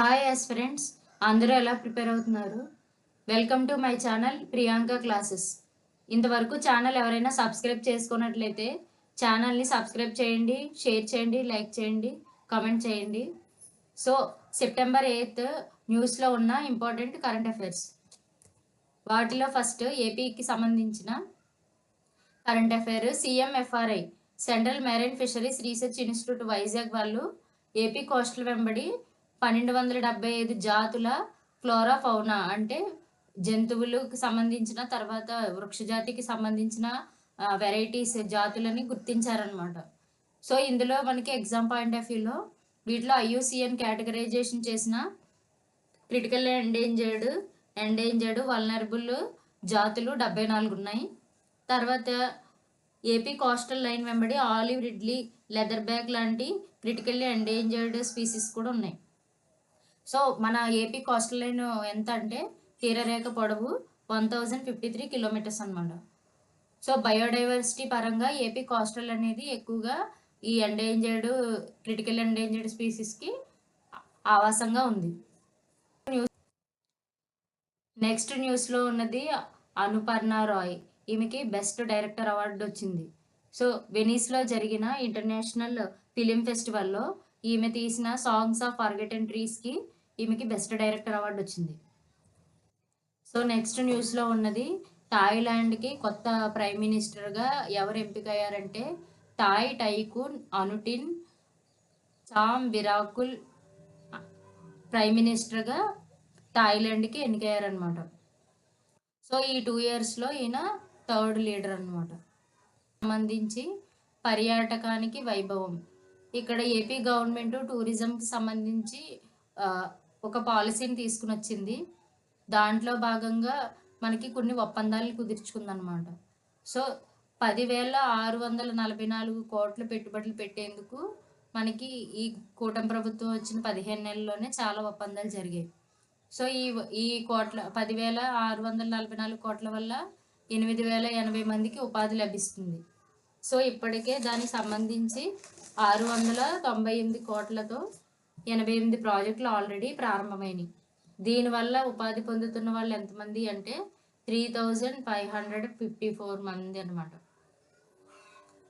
Hi friends అందరూ ఎలా prepare అవుతున్నారు? Welcome to my channel Priyanka classes ఇంతవరకు ఛానల్ ఎవరైనా సబ్స్క్రైబ్ చేసుకున్నట్లయితే ఛానల్ని సబ్స్క్రైబ్ చేయండి షేర్ చేయండి లైక్ చేయండి కామెంట్ చేయండి. సో సెప్టెంబర్ ఎయిత్ న్యూస్లో ఉన్న ఇంపార్టెంట్ కరెంట్ అఫైర్స్ వాటిలో ఫస్ట్ ఏపీకి సంబంధించిన current affair CMFRI central marine fisheries research institute Vizag వాళ్ళు ఏపీ కోస్టల్ వెంబడి పన్నెండు వందల డెబ్బై ఐదు జాతుల ఫ్లోరా ఫౌనా అంటే జంతువులకు సంబంధించిన తర్వాత వృక్షజాతికి సంబంధించిన వెరైటీస్ జాతులని గుర్తించారనమాట సో ఇందులో మనకి ఎగ్జామ్ పాయింట్ ఆఫ్ వ్యూలో వీటిలో ఐయుసిఎన్ కేటగరైజేషన్ చేసిన క్రిటికల్ ఎండేంజర్డ్ ఎండేంజర్డ్ వల్నరబుల్ జాతులు డెబ్బై నాలుగు ఉన్నాయి. తర్వాత ఏపీ కోస్టల్ లైన్ వెంబడి ఆలివ్ రిడ్లీ లెదర్ బ్యాగ్ లాంటి క్రిటికల్లీ ఎండేంజర్డ్ స్పీసీస్ కూడా ఉన్నాయి. సో మన ఏపీ కోస్టల్ లైన్ ఎంత అంటే తీరరేఖ పొడవు one thousand fifty three kilometres అనమాట సో బయోడైవర్సిటీ పరంగా ఏపీ కోస్టల్ అనేది ఎక్కువగా ఈ ఎండేంజర్డ్ క్రిటికల్ ఎండేంజర్డ్ స్పీసీస్కి ఆవాసంగా ఉంది. నెక్స్ట్ న్యూస్లో ఉన్నది అనుపర్ణ రాయ్. ఈమెకి బెస్ట్ డైరెక్టర్ అవార్డు వచ్చింది. సో వెనీస్లో జరిగిన ఇంటర్నేషనల్ ఫిలిం ఫెస్టివల్లో ఈమె తీసిన సాంగ్స్ ఆఫ్ ఫర్గెట్ ట్రీస్కి ఈమెకి బెస్ట్ డైరెక్టర్ అవార్డు వచ్చింది. సో నెక్స్ట్ న్యూస్లో ఉన్నది థాయిలాండ్కి కొత్త ప్రైమ్ మినిస్టర్గా ఎవరు ఎంపిక అయ్యారంటే Thai tycoon Anutin Charnvirakul prime మినిస్టర్గా థాయిలాండ్కి ఎన్నికయ్యారనమాట సో ఈ టూ ఇయర్స్లో ఈయన థర్డ్ లీడర్ అనమాట సంబంధించి పర్యాటకానికి వైభవం. ఇక్కడ ఏపీ గవర్నమెంట్ టూరిజంకి సంబంధించి ఒక పాలసీని తీసుకుని వచ్చింది దాంట్లో భాగంగా మనకి కొన్ని ఒప్పందాలు కుదుర్చుకుందనమాట సో పదివేల ఆరు వందల నలభై నాలుగు కోట్ల పెట్టుబడులు పెట్టేందుకు మనకి ఈ కూటమి ప్రభుత్వం వచ్చిన పదిహేను నెలల్లోనే చాలా ఒప్పందాలు జరిగాయి. సో ఈ ఈ కోట్ల పదివేల ఆరు వందల నలభై నాలుగు కోట్ల వల్ల ఎనిమిది వేల ఎనభై మందికి ఉపాధి లభిస్తుంది. సో ఇప్పటికే దానికి సంబంధించి ఆరు వందల తొంభై ఎనిమిది కోట్లతో ఎనభై ఎనిమిది ప్రాజెక్టులు ఆల్రెడీ ప్రారంభమైనవి దీనివల్ల ఉపాధి పొందుతున్న వాళ్ళు ఎంతమంది అంటే three thousand five hundred fifty four మంది అనమాట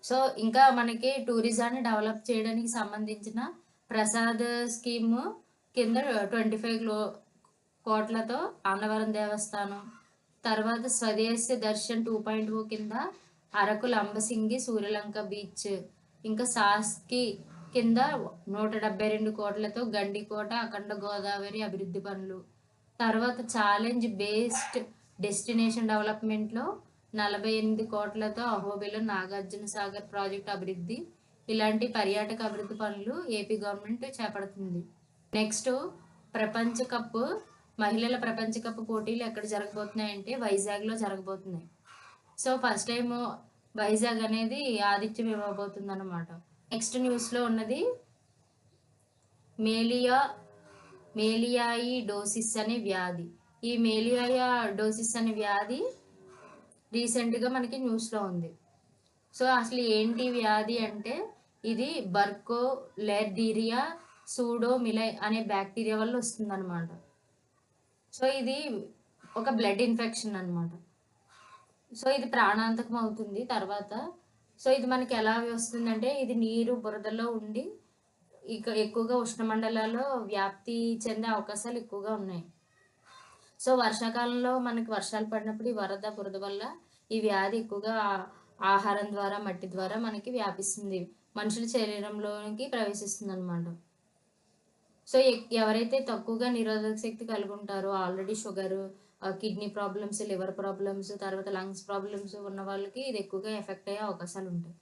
సో ఇంకా మనకి టూరిజాన్ని డెవలప్ చేయడానికి సంబంధించిన ప్రసాద్ స్కీమ్ కింద ట్వంటీ ఫైవ్ కోట్లతో అన్నవరం దేవస్థానం తర్వాత స్వదేశీ దర్శన్ టూ పాయింట్ ఓ కింద అరకు లంబసింగి సూర్యలంక బీచ్ ఇంకా సాస్కి కింద నూట డెబ్బై రెండు కోట్లతో గండికోట అఖండ గోదావరి అభివృద్ధి పనులు. తర్వాత ఛాలెంజ్ బేస్డ్ డెస్టినేషన్ డెవలప్మెంట్లో నలభై ఎనిమిది కోట్లతో అహోబిలో నాగార్జున సాగర్ ప్రాజెక్ట్ అభివృద్ధి. ఇలాంటి పర్యాటక అభివృద్ధి పనులు ఏపీ గవర్నమెంట్ చేపడుతుంది. నెక్స్ట్ ప్రపంచ కప్ మహిళల ప్రపంచ కప్ పోటీలు ఎక్కడ జరగబోతున్నాయంటే వైజాగ్లో జరగబోతున్నాయి. సో ఫస్ట్ టైం వైజాగ్ అనేది ఆదిత్యం ఇవ్వబోతుంది అనమాట నెక్స్ట్ న్యూస్లో ఉన్నది. మేలియా మేలియాయి డోసిస్ అనే వ్యాధి. ఈ మేలియాయా డోసిస్ అనే వ్యాధి రీసెంట్గా మనకి న్యూస్లో ఉంది. సో అసలు ఏంటి వ్యాధి అంటే ఇది బర్కో లెర్డీరియా సూడో మిలై అనే బ్యాక్టీరియా వల్ల వస్తుందన్నమాట. సో ఇది ఒక బ్లడ్ ఇన్ఫెక్షన్ అనమాట సో ఇది ప్రాణాంతకం అవుతుంది. తర్వాత సో ఇది మనకి ఎలా వస్తుందంటే ఇది నీరు బురదలో ఉండి ఇక ఎక్కువగా ఉష్ణమండలాల్లో వ్యాప్తి చెందే అవకాశాలు ఎక్కువగా ఉన్నాయి. సో వర్షాకాలంలో మనకి వర్షాలు పడినప్పుడు ఈ వరద బురద వల్ల ఈ వ్యాధి ఎక్కువగా ఆహారం ద్వారా మట్టి ద్వారా మనకి వ్యాపిస్తుంది. మనుషుల శరీరంలోనికి ప్రవేశిస్తుంది అనమాట సో ఎవరైతే తక్కువగా నిరోధక శక్తి కలిగి ఉంటారో already sugar kidney problems liver problems తర్వాత లంగ్స్ ప్రాబ్లమ్స్ ఉన్న వాళ్ళకి ఇది ఎక్కువగా ఎఫెక్ట్ అయ్యే అవకాశాలు ఉంటాయి.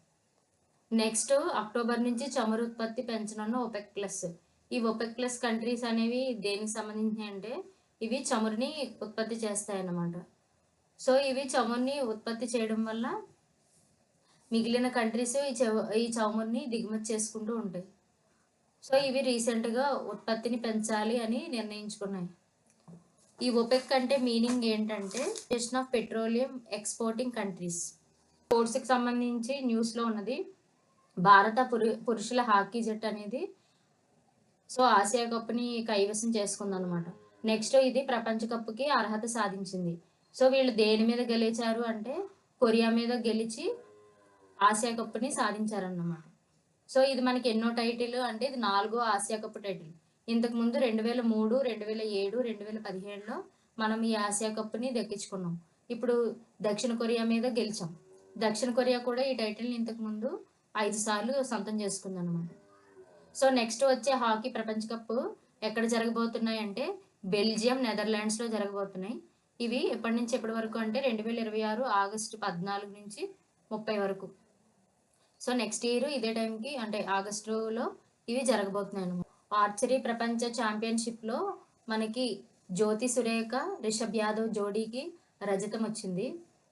నెక్స్ట్ అక్టోబర్ నుంచి చమురు ఉత్పత్తి పెంచనున్న ఒపెక్ ప్లస్. ఈ ఒపెక్ ప్లస్ కంట్రీస్ అనేవి దేనికి సంబంధించి అంటే ఇవి చమురుని ఉత్పత్తి చేస్తాయి అన్నమాట సో ఇవి చమురుని ఉత్పత్తి చేయడం వల్ల మిగిలిన కంట్రీస్ ఈ చ ఈ చమురుని దిగుమతి చేసుకుంటూ ఉంటాయి. సో ఇవి రీసెంట్గా ఉత్పత్తిని పెంచాలి అని నిర్ణయించుకున్నాయి. ఈ ఒపెక్ అంటే మీనింగ్ ఏంటంటే federation of petroleum exporting countries. స్పోర్ట్స్కి సంబంధించి న్యూస్లో ఉన్నది భారత పురు పురుషుల హాకీ జట్టు అనేది. సో ఆసియా కప్ని కైవసం చేసుకుంది అనమాట నెక్స్ట్ ఇది ప్రపంచ కప్కి అర్హత సాధించింది. సో వీళ్ళు దేని మీద గెలిచారు అంటే కొరియా మీద గెలిచి ఆసియా కప్ని సాధించారన్నమాట. సో ఇది మనకి ఎన్నో టైటిల్ అంటే ఇది నాలుగో ఆసియా కప్ టైటిల్. ఇంతకు ముందు రెండు వేల మూడు రెండు వేల ఏడు రెండు వేల పదిహేడులో మనం ఈ ఆసియా కప్ని దక్కించుకున్నాం. ఇప్పుడు దక్షిణ కొరియా మీద గెలిచాం. దక్షిణ కొరియా కూడా ఈ టైటిల్ని ఇంతకుముందు ఐదు సార్లు సొంతం చేసుకుంది అనమాట సో నెక్స్ట్ వచ్చే హాకీ ప్రపంచ కప్ ఎక్కడ జరగబోతున్నాయి అంటే బెల్జియం నెదర్లాండ్స్లో జరగబోతున్నాయి. ఇవి ఎప్పటి నుంచి ఎప్పటి వరకు అంటే రెండు వేల ఇరవై ఆరు ఆగస్టు పద్నాలుగు నుంచి ముప్పై వరకు. సో నెక్స్ట్ ఇయర్ ఇదే టైంకి అంటే ఆగస్టులో ఇవి జరగబోతున్నాయి అనమాట ఆర్చరీ ప్రపంచ ఛాంపియన్షిప్లో మనకి జ్యోతి సురేఖ రిషబ్ యాదవ్ జోడీకి రజతం వచ్చింది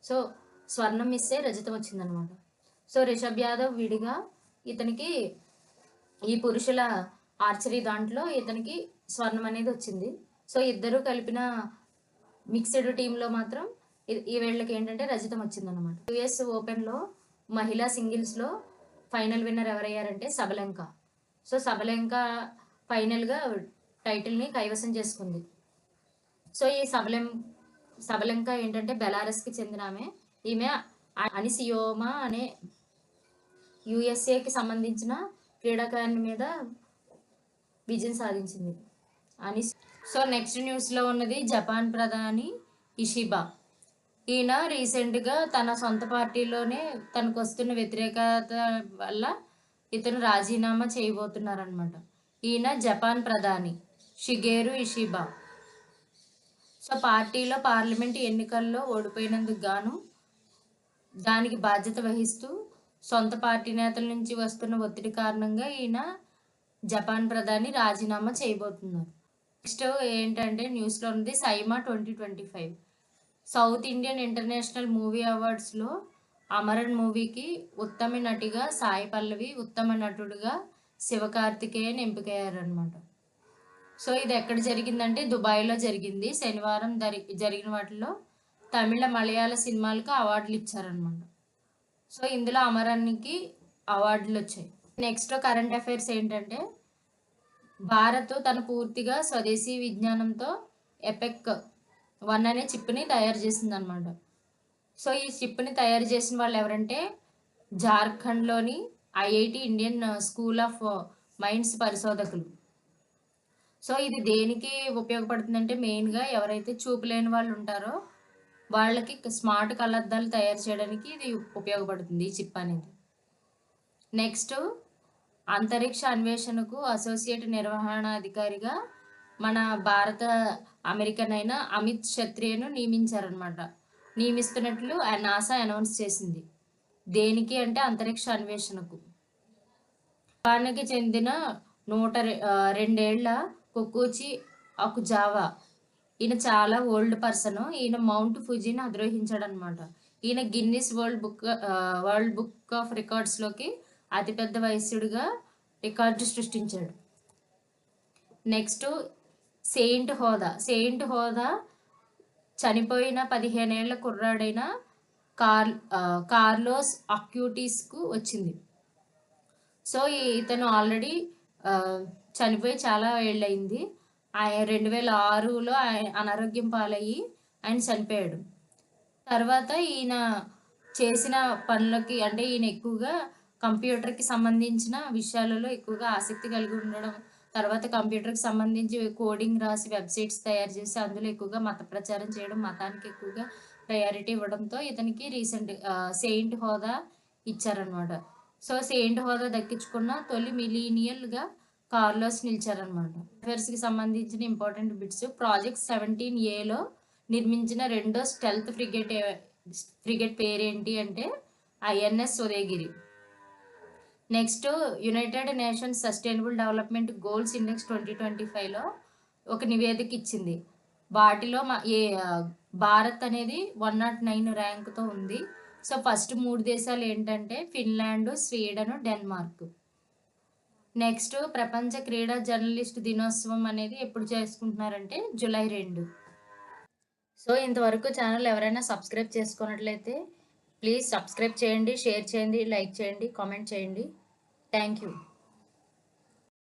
సో స్వర్ణం ఇస్తే రజతం వచ్చింది అనమాట సో రిషబ్ యాదవ్ విడిగా ఇతనికి ఈ పురుషుల ఆర్చరీ దాంట్లో ఇతనికి స్వర్ణం అనేది వచ్చింది. సో ఇద్దరు కలిపిన మిక్స్డ్ టీంలో మాత్రం ఈ- ఈ వీళ్ళకి ఏంటంటే రజతం వచ్చిందనమాట యుఎస్ ఓపెన్లో మహిళా సింగిల్స్లో ఫైనల్ విన్నర్ ఎవరయ్యారంటే సబలంక. సో సబలంక ఫైనల్గా టైటిల్ని కైవసం చేసుకుంది. సో ఈ సబలం సబలంక ఏంటంటే బెలారస్కి చెందిన ఆమె. ఈమె అనిసియోమా అనే యుఎస్ఏకి సంబంధించిన క్రీడాకారుని మీద విజయం సాధించింది. అని సో నెక్స్ట్ న్యూస్లో ఉన్నది జపాన్ ప్రధాని ఇషిబా. ఈయన రీసెంట్గా తన సొంత పార్టీలోనే తనకు వస్తున్న వ్యతిరేకత వల్ల ఇతను రాజీనామా చేయబోతున్నారనమాట ఈయన జపాన్ ప్రధాని షిగేరు ఇషిబా. సో పార్టీలో పార్లమెంట్ ఎన్నికల్లో ఓడిపోయినందుకు గాను దానికి బాధ్యత వహిస్తూ సొంత పార్టీ నేతల నుంచి వస్తున్న ఒత్తిడి కారణంగా ఈయన జపాన్ ప్రధాని రాజీనామా చేయబోతున్నారు. నెక్స్ట్ ఏంటంటే న్యూస్లో ఉంది SIIMA twenty twenty five. South Indian international movie అవార్డ్స్లో Amaran మూవీకి ఉత్తమ నటిగా సాయి పల్లవి ఉత్తమ నటుడుగా శివకార్తికేయన్ ఎంపికయ్యారనమాట సో ఇది ఎక్కడ జరిగిందంటే దుబాయ్లో జరిగింది. శనివారం జరిగిన వాటిలో తమిళ మలయాళ సినిమాలకు అవార్డులు ఇచ్చారనమాట సో ఇందులో అమరానికి అవార్డులు వచ్చాయి నెక్స్ట్ కరెంట్ అఫైర్స్ ఏంటంటే భారత్ తన పూర్తిగా స్వదేశీ విజ్ఞానంతో ఎపెక్ వన్ అనే చిప్ని తయారు చేసిందనమాట సో ఈ చిప్ని తయారు చేసిన వాళ్ళు ఎవరంటే జార్ఖండ్లోని IIT Indian school of mines పరిశోధకులు. సో ఇది దేనికి ఉపయోగపడుతుందంటే మెయిన్గా ఎవరైతే చూపు లేని వాళ్ళు ఉంటారో వాళ్ళకి స్మార్ట్ కళ్ళద్దాలు తయారు చేయడానికి ఇది ఉపయోగపడుతుంది ఈ చిప్ అనేది. నెక్స్ట్ అంతరిక్ష అన్వేషణకు అసోసియేట్ నిర్వహణ అధికారిగా మన భారత అమెరికన్ అయిన అమిత్ క్షత్రియను నియమించారనమాట నియమిస్తున్నట్లు నాసా అనౌన్స్ చేసింది. దేనికి అంటే అంతరిక్ష అన్వేషణకు. జపాన్కి చెందిన నూట రెండేళ్ళ కుకూచి అకుజావా. ఈయన చాలా ఓల్డ్ పర్సన్. ఈయన మౌంట్ ఫుజీని అధిరోహించాడు అనమాట ఈయన Guinness world book world book of రికార్డ్స్లోకి అతిపెద్ద వయస్సుడిగా రికార్డు సృష్టించాడు. నెక్స్ట్ సెయింట్ హోదా. సెయింట్ హోదా చనిపోయిన పదిహేనేళ్ళ కుర్రాడైన కార్ కార్లోస్ అక్యూటీస్కు వచ్చింది. సో ఈ- ఇతను ఆల్రెడీ చనిపోయి చాలా ఏళ్ళయింది. ఆయన రెండు వేల ఆరులో ఆయన అనారోగ్యం పాలయ్యి ఆయన చనిపోయాడు. తర్వాత ఈయన చేసిన పనులకి అంటే ఈయన ఎక్కువగా కంప్యూటర్కి సంబంధించిన విషయాలలో ఎక్కువగా ఆసక్తి కలిగి ఉండడం తర్వాత కంప్యూటర్కి సంబంధించి కోడింగ్ రాసి వెబ్సైట్స్ తయారు చేసి అందులో ఎక్కువగా మత ప్రచారం చేయడం మతానికి ఎక్కువగా ప్రయారిటీ ఇవ్వడంతో ఇతనికి రీసెంట్ సెయింట్ హోదా ఇచ్చారనమాట సో సెయింట్ హోదా దక్కించుకున్న తొలి మిలీనియల్గా కార్లోస్ నిలిచారనమాట అఫేర్స్కి సంబంధించిన ఇంపార్టెంట్ బిట్స్ ప్రాజెక్ట్ సెవెంటీన్ ఏలో నిర్మించిన రెండో స్టెల్త్ ఫ్రిగేట్ ఫ్రిగేట్ పేరేంటి అంటే INS Udayagiri. Next united nations sustainable development goals index twenty twenty ఫైవ్లో ఒక నివేదిక ఇచ్చింది. వాటిలో మా ఏ భారత్ అనేది వన్ నాట్ నైన్ ర్యాంక్తో ఉంది. సో ఫస్ట్ మూడు దేశాలు ఏంటంటే ఫిన్లాండ్ స్వీడన్ డెన్మార్క్. నెక్స్ట్ ప్రపంచ క్రీడా జర్నలిస్ట్ దినోత్సవం అనేది ఎప్పుడు చేసుకుంటున్నారంటే జూలై రెండు. సో ఇంతవరకు ఛానల్ ఎవరైనా సబ్స్క్రైబ్ చేసుకున్నట్లయితే ప్లీజ్ సబ్స్క్రైబ్ చేయండి షేర్ చేయండి లైక్ చేయండి కామెంట్ చేయండి. Thank you.